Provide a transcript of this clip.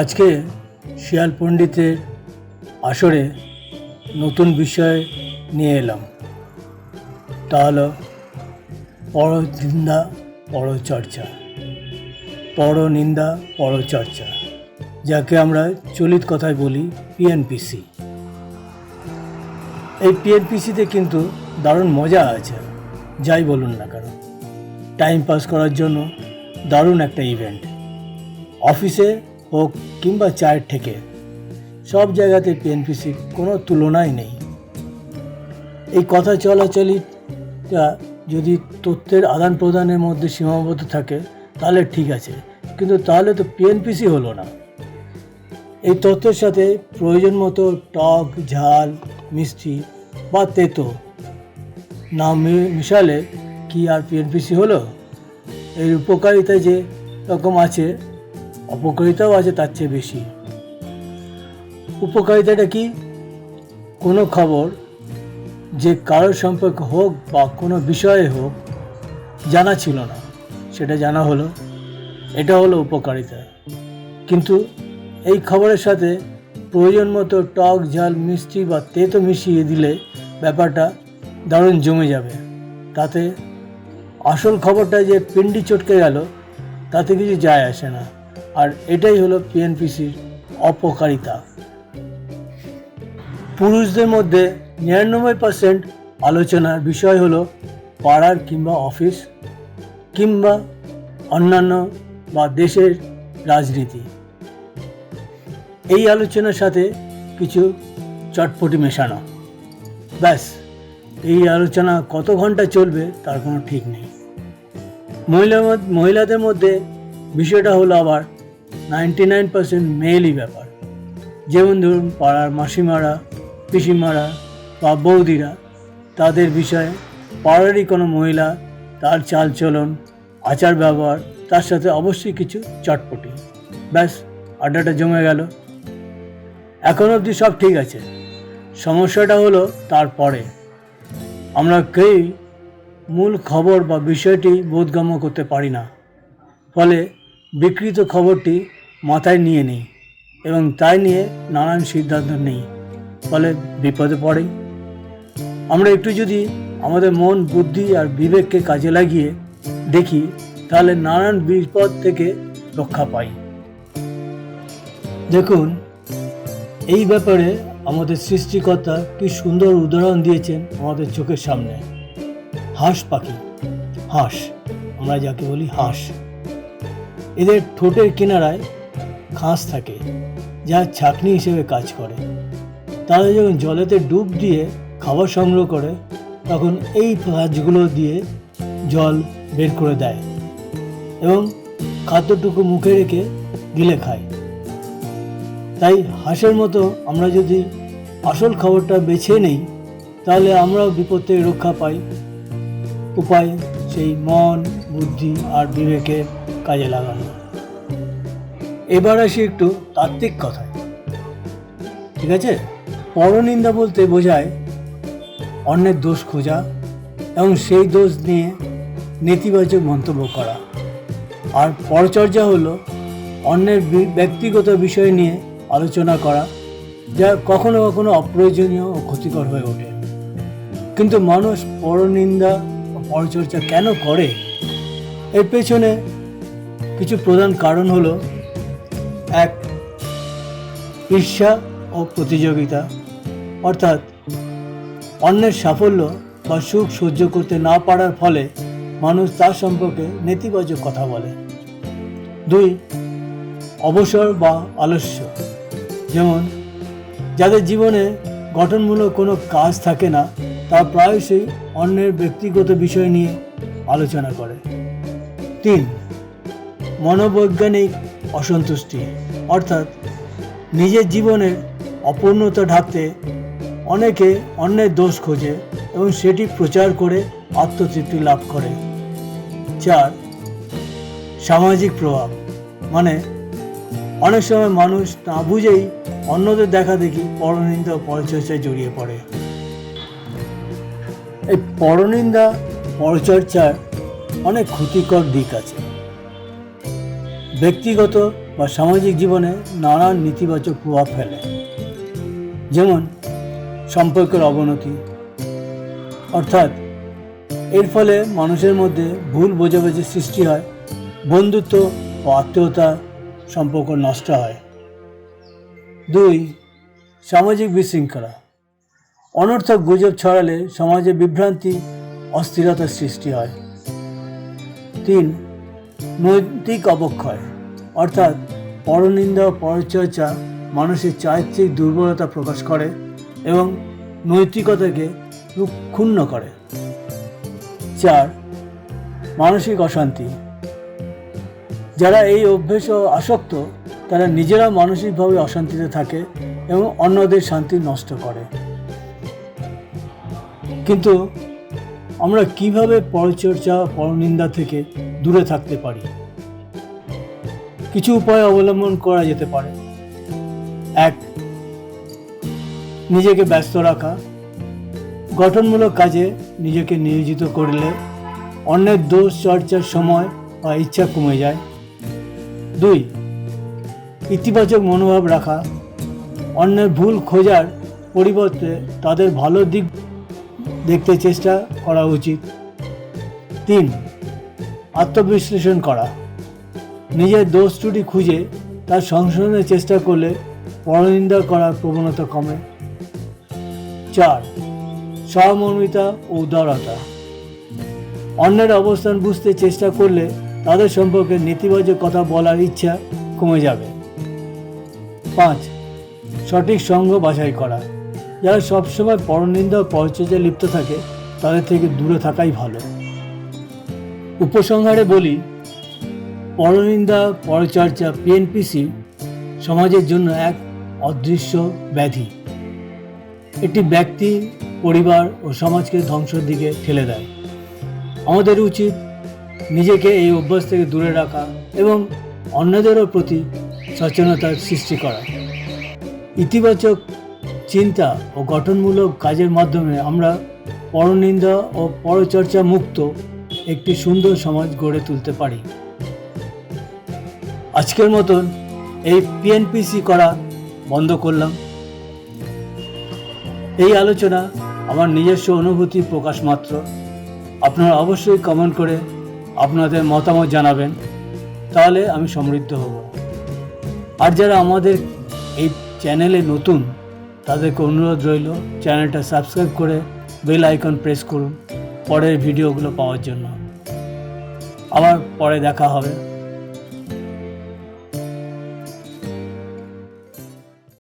আজকে শিয়াল পণ্ডিতের আসরে নতুন বিষয় নিয়ে এলাম। তা হলো পরনিন্দা, পরচর্চা। পরনিন্দা, পরচর্চা, যাকে আমরা চলিত কথায় বলি পিএনপিসি এই পিএনপিসিতে কিন্তু দারুণ মজা আছে, যাই বলুন না কেন। টাইম পাস করার জন্য দারুণ একটা ইভেন্ট অফিসে হোক কিংবা চায়ের থেকে সব জায়গাতে পিএনপিসির কোনো তুলনাই নেই। এই কথা চলাচলিটা যদি তথ্যের আদান প্রদানের মধ্যে সীমাবদ্ধ থাকে, তাহলে ঠিক আছে। কিন্তু তাহলে তো পিএনপিসি হলো না। এই তথ্যের সাথে প্রয়োজন মতো টক, ঝাল, মিষ্টি বা তেতো না মিশালে কি আর পিএনপিসি হলো? এর উপকারিতা যে রকম আছে অপকারিতাও আছে তার চেয়ে বেশি। উপকারিতাটা কি? কোনো খবর যে কারোর সম্পর্কে হোক বা কোনো বিষয়ে হোক জানা ছিল না। সেটা জানা হলো, এটা হলো উপকারিতা। কিন্তু এই খবরের সাথে প্রয়োজন মতো টক, ঝাল, মিষ্টি বা তেতো মিশিয়ে দিলে ব্যাপারটা দারুণ জমে যাবে। তাতে আসল খবরটা যে পিন্ডি চটকে গেল, তাতে কিছু যায় আসে না। আর এটাই হলো পিএনপিসির অপকারিতা। পুরুষদের মধ্যে নিরানব্বই পার্সেন্ট আলোচনার বিষয় হলো পাড়ার কিংবা অফিস কিংবা অন্যান্য বা দেশের রাজনীতি। এই আলোচনার সাথে কিছু চটপটি মেশানো। ব্যাস, এই আলোচনা কত ঘণ্টা চলবে তার কোনো ঠিক নেই। মহিলা মহিলাদের মধ্যে বিষয়টা হলো আবার নাইনটি নাইন পার্সেন্ট মেলই ব্যাপার। যেমন ধরুন পাড়ার মাসিমারা, পিসিমারা বা বৌদিরা, তাদের বিষয়ে পাড়ারই কোনো মহিলা, তার চালচলন, আচার ব্যবহার, তার সাথে অবশ্যই কিছু চটপটি। ব্যাস, আড্ডাটা জমে গেল। এখন অবধি সব ঠিক আছে। সমস্যাটা হলো তারপরে। আমরা কেউই মূল খবর বা বিষয়টি বোধগম্য করতে পারি না। ফলে বিকৃত খবরটি মাথায় নিয়ে নিই এবং তাই নিয়ে নানান সিদ্ধান্ত নেই, ফলে বিপদে পড়ে। আমরা একটু যদি আমাদের মন, বুদ্ধি আর বিবেককে কাজে লাগিয়ে দেখি, তাহলে নানান বিপদ থেকে রক্ষা পাই। দেখুন, এই ব্যাপারে আমাদের সৃষ্টিকর্তা কি সুন্দর উদাহরণ দিয়েছেন আমাদের চোখের সামনে। হাঁস পাখি। হাঁস, আমরা যাকে বলি হাঁস। এদের ঠোঁটের কিনারায় খাস থাকে, যা ছাকনি হিসেবে কাজ করে। তারা যখন জলেতে ডুব দিয়ে খাবার সংগ্রহ করে, তখন এই গাছগুলো দিয়ে জল বের করে দেয় এবং খাদ্যটুকু মুখে রেখে গিলে খায়। তাই হাঁসের মতো আমরা যদি আসল খাবারটা বেছে নেই, তাহলে আমরাও বিপদ থেকে রক্ষা পাই। উপায় সেই মন, বুদ্ধি আর বিবেকের কাজে লাগানো। এবার আসি একটু তাত্ত্বিক কথায়। ঠিক আছে? পরনিন্দা বলতে বোঝায়, অন্যের দোষ খোঁজা এবং সেই দোষ নিয়ে নেতিবাচক মন্তব্য করা। আর পরচর্যা হলো অন্যের ব্যক্তিগত বিষয় নিয়ে আলোচনা করা, যা কখনো কখনো অপ্রয়োজনীয় ও ক্ষতিকর হয়ে ওঠে। কিন্তু মানুষ পরনিন্দা ও পরচর্চা কেন করে? এর পেছনে কিছু প্রধান কারণ হলো এক ঈর্ষা ও প্রতিযোগিতা। অর্থাৎ অন্যের সাফল্য বা সুখ সহ্য করতে না পারার ফলে মানুষ তার সম্পর্কে নেতিবাচক কথা বলে। দুই, অবসর বা আলস্য। যেমন, যাদের জীবনে গঠনমূলক কোনো কাজ থাকে না তা প্রায়শই অন্যের ব্যক্তিগত বিষয় নিয়ে আলোচনা করে। তিন, মনোবৈজ্ঞানিক অসন্তুষ্টি। অর্থাৎ নিজের জীবনের অপূর্ণতা ঢাকতে অনেকে অন্যের দোষ খোঁজে এবং সেটি প্রচার করে আত্মতৃপ্তি লাভ করে। চার, সামাজিক প্রভাব। মানে অনেক সময় মানুষ না বুঝেই অন্যদের দেখা দেখি পরনিন্দা পরচর্চায় জড়িয়ে পড়ে। এই পরনিন্দা, পরচর্চার অনেক ক্ষতিকর দিক আছে। ব্যক্তিগত বা সামাজিক জীবনে নানান নেতিবাচক প্রভাব ফেলে। যেমন সম্পর্কের অবনতি, অর্থাৎ এর ফলে মানুষের মধ্যে ভুল বোঝাবুঝির সৃষ্টি হয়, বন্ধুত্ব ও আত্মীয়তা সম্পর্ক নষ্ট হয়। দুই, সামাজিক বিশৃঙ্খলা। অনর্থক গুজব ছড়ালে সমাজে বিভ্রান্তি, অস্থিরতার সৃষ্টি হয়। তিন নৈতিক অবক্ষয়, অর্থাৎ পরনিন্দা পরচর্চা মানুষের চারিত্রিক দুর্বলতা প্রকাশ করে এবং নৈতিকতাকে ক্ষুণ্ণ করে। চার, মানসিক অশান্তি। যারা এই অভ্যেসে আসক্ত, তারা নিজেরা মানসিকভাবে অশান্তিতে থাকে এবং অন্যদের শান্তি নষ্ট করে। কিন্তু আমরা কীভাবে পরচর্চা, পরনিন্দা থেকে দূরে থাকতে পারি? কিছু উপায় অবলম্বন করা যেতে পারে। এক, নিজেকে ব্যস্ত রাখা। গঠনমূলক কাজে নিজেকে নিয়োজিত করলে অন্যের দোষ চর্চার সময় বা ইচ্ছা কমে যায়। দুই, ইতিবাচক মনোভাব রাখা। অন্যের ভুল খোঁজার পরিবর্তে তাদের ভালো দিক দেখতে চেষ্টা করা উচিত। তিন, আত্মবিশ্লেষণ করা। নিজের দোষ ত্রুটি খুঁজে তার সংশোধনের চেষ্টা করলে পরনিন্দা করার প্রবণতা কমে। চার, সহমর্মিতা ও উদারতা। অন্যের অবস্থান বুঝতে চেষ্টা করলে তাদের সম্পর্কে নেতিবাচক কথা বলার ইচ্ছা কমে যাবে। পাঁচ, সঠিক সঙ্গ বাছাই করা। যারা সবসময় পরনিন্দা ও পরচর্যায় লিপ্ত থাকে, তাদের থেকে দূরে থাকাই ভালো। উপসংহারে বলি, পরনিন্দা পরচর্চা পিএনপিসি সমাজের জন্য এক অদৃশ্য ব্যাধি। এটি ব্যক্তি, পরিবার ও সমাজকে ধ্বংসের দিকে ঠেলে দেয়। আমাদের উচিত নিজেকে এই অভ্যাস থেকে দূরে রাখা এবং অন্যদেরও প্রতি সচেতনতার সৃষ্টি করা। ইতিবাচক চিন্তা ও গঠনমূলক কাজের মাধ্যমে আমরা পরনিন্দা ও পরচর্চা মুক্ত একটি সুন্দর সমাজ গড়ে তুলতে পারি। আজকের মতন এই পিএনপিসি করা বন্ধ করলাম। এই আলোচনা আমার নিজস্ব অনুভূতি প্রকাশ মাত্র। আপনারা অবশ্যই কমেন্ট করে আপনাদের মতামত জানাবেন। তাহলে আমি সমৃদ্ধ হব। আর যারা আমাদের এই চ্যানেলে নতুন তাদেরকে অনুরোধ রইল চ্যানেলটা সাবস্ক্রাইব করে বেল আইকন প্রেস করুন পরের ভিডিওগুলো পাওয়ার জন্য। আবার পরে দেখা হবে।